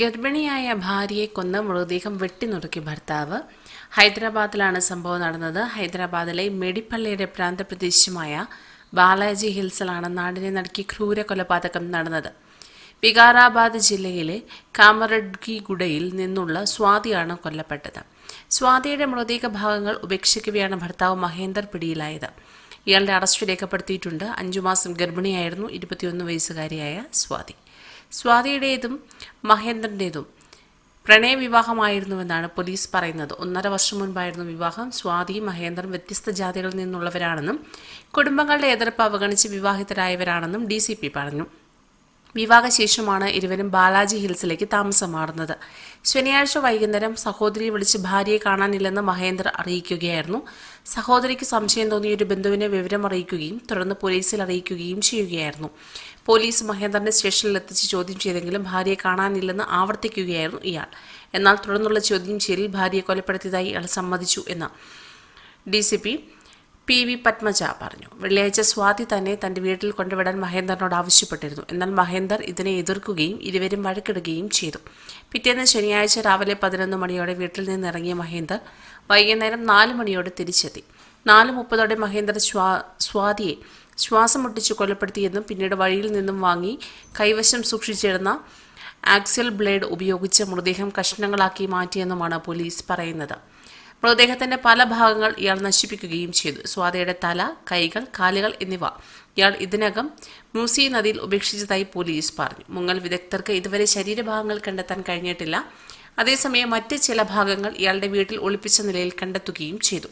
ഗർഭിണിയായ ഭാര്യയെ കൊന്ന മൃതദേഹം വെട്ടിനുറുക്കി ഭർത്താവ്. ഹൈദരാബാദിലാണ് സംഭവം നടന്നത്. ഹൈദരാബാദിലെ മെഡിപ്പള്ളിയുടെ പ്രാന്തപ്രദേശമായ ബാലാജി ഹിൽസിലാണ് നാടിനെ നടുക്കി ക്രൂര കൊലപാതകം നടന്നത്. വികാരാബാദ് ജില്ലയിലെ കാമറഡ്ഗിഗുഡയിൽ നിന്നുള്ള സ്വാതിയാണ് കൊല്ലപ്പെട്ടത്. സ്വാതിയുടെ മൃതദേഹ ഭാഗങ്ങൾ ഉപേക്ഷിക്കവെയാണ് ഭർത്താവ് മഹേന്ദർ പിടിയിലായത്. ഇയാളുടെ അറസ്റ്റ് രേഖപ്പെടുത്തിയിട്ടുണ്ട്. അഞ്ചു മാസം ഗർഭിണിയായിരുന്നു. ഇരുപത്തിയൊന്ന് വയസ്സുകാരിയായ സ്വാതി. സ്വാതിയുടേതും മഹേന്ദ്രന്റേതും പ്രണയവിവാഹമായിരുന്നുവെന്നാണ് പോലീസ് പറയുന്നത്. ഒന്നര വർഷം മുൻപായിരുന്നു വിവാഹം. സ്വാതി മഹേന്ദ്രൻ വ്യത്യസ്ത ജാതികളിൽ നിന്നുള്ളവരാണെന്നും കുടുംബങ്ങളുടെ എതിർപ്പ് അവഗണിച്ച് വിവാഹിതരായവരാണെന്നും ഡി പറഞ്ഞു. വിവാഹശേഷമാണ് ഇരുവരും ബാലാജി ഹിൽസിലേക്ക് താമസം മാറുന്നത് ശനിയാഴ്ച വൈകുന്നേരം സഹോദരിയെ വിളിച്ച് ഭാര്യയെ കാണാനില്ലെന്ന് മഹേന്ദ്ര അറിയിക്കുകയായിരുന്നു. സഹോദരിക്ക് സംശയം തോന്നിയ ഒരു ബന്ധുവിനെ വിവരം അറിയിക്കുകയും തുടർന്ന് പോലീസിൽ അറിയിക്കുകയും ചെയ്യുകയായിരുന്നു. പോലീസ് മഹേന്ദ്രനെ സ്റ്റേഷനിൽ എത്തിച്ച് ചോദ്യം ചെയ്തെങ്കിലും ഭാര്യയെ കാണാനില്ലെന്ന് ആവർത്തിക്കുകയായിരുന്നു ഇയാൾ. എന്നാൽ തുടർന്നുള്ള ചോദ്യം ചെയ്യലിൽ ഭാര്യയെ കൊലപ്പെടുത്തിയതായി ഇയാൾ സമ്മതിച്ചു എന്ന്. ഡി പി വി പത്മജ പറഞ്ഞു. വെള്ളിയാഴ്ച സ്വാതി തന്നെ തന്റെ വീട്ടിൽ കൊണ്ടുവിടാൻ മഹേന്ദ്രനോട് ആവശ്യപ്പെട്ടിരുന്നു. എന്നാൽ മഹേന്ദർ ഇതിനെ എതിർക്കുകയും ഇരുവരും വഴക്കിടുകയും ചെയ്തു. പിറ്റേന്ന് ശനിയാഴ്ച രാവിലെ പതിനൊന്ന് മണിയോടെ വീട്ടിൽ നിന്ന് ഇറങ്ങിയ മഹേന്ദർ വൈകുന്നേരം നാല് മണിയോടെ തിരിച്ചെത്തി. നാല് മുപ്പതോടെ മഹേന്ദർ സ്വാ സ്വാതിയെ ശ്വാസം മുട്ടിച്ച് കൊലപ്പെടുത്തിയെന്നും പിന്നീട് വഴിയിൽ നിന്നും വാങ്ങി കൈവശം സൂക്ഷിച്ചിരുന്ന ആക്സൽ ബ്ലേഡ് ഉപയോഗിച്ച് മൃതദേഹം കഷ്ണങ്ങളാക്കി മാറ്റിയെന്നുമാണ് പോലീസ് പറയുന്നത്. മൃതദേഹത്തിന്റെ പല ഭാഗങ്ങൾ ഇയാൾ നശിപ്പിക്കുകയും ചെയ്തു. സ്വാതയുടെ തല കൈകൾ കാലുകൾ എന്നിവ ഇയാൾ ഇതിനകം മൂസി നദിയിൽ ഉപേക്ഷിച്ചതായി പോലീസ് പറഞ്ഞു. മുങ്ങൽ വിദഗ്ധർക്ക് ഇതുവരെ ശരീരഭാഗങ്ങൾ കണ്ടെത്താൻ കഴിഞ്ഞിട്ടില്ല. അതേസമയം മറ്റ് ചില ഭാഗങ്ങൾ ഇയാളുടെ വീട്ടിൽ ഒളിപ്പിച്ച നിലയിൽ കണ്ടെത്തുകയും ചെയ്തു.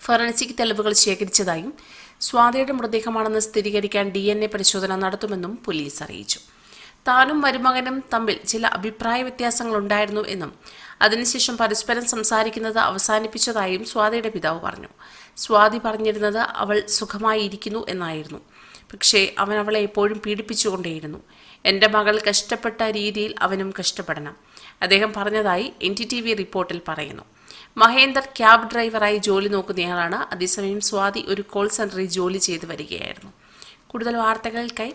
ഫോറൻസിക് തെളിവുകൾ ശേഖരിച്ചതായും സ്വാതയുടെ മൃതദേഹമാണെന്ന് സ്ഥിരീകരിക്കാൻ ഡി പരിശോധന നടത്തുമെന്നും പോലീസ് അറിയിച്ചു. താനും മരുമകനും തമ്മിൽ ചില അഭിപ്രായ വ്യത്യാസങ്ങൾ ഉണ്ടായിരുന്നു എന്നും അതിനുശേഷം പരസ്പരം സംസാരിക്കുന്നത് അവസാനിപ്പിച്ചതായും സ്വാതിയുടെ പിതാവ് പറഞ്ഞു. സ്വാതി പറഞ്ഞിരുന്നത് അവൾ സുഖമായി ഇരിക്കുന്നു എന്നായിരുന്നു. പക്ഷേ അവൻ അവളെ എപ്പോഴും പീഡിപ്പിച്ചുകൊണ്ടേയിരുന്നു. എന്റെ മകൾ കഷ്ടപ്പെട്ട രീതിയിൽ അവനും കഷ്ടപ്പെടണം അദ്ദേഹം പറഞ്ഞതായി എൻ ടി ടി വി റിപ്പോർട്ടിൽ പറയുന്നു. മഹേന്ദർ ക്യാബ് ഡ്രൈവറായി ജോലി നോക്കുന്നയാളാണ്. അതേസമയം സ്വാതി ഒരു കോൾ സെന്ററിൽ ജോലി ചെയ്തു വരികയായിരുന്നു. കൂടുതൽ വാർത്തകൾക്കായി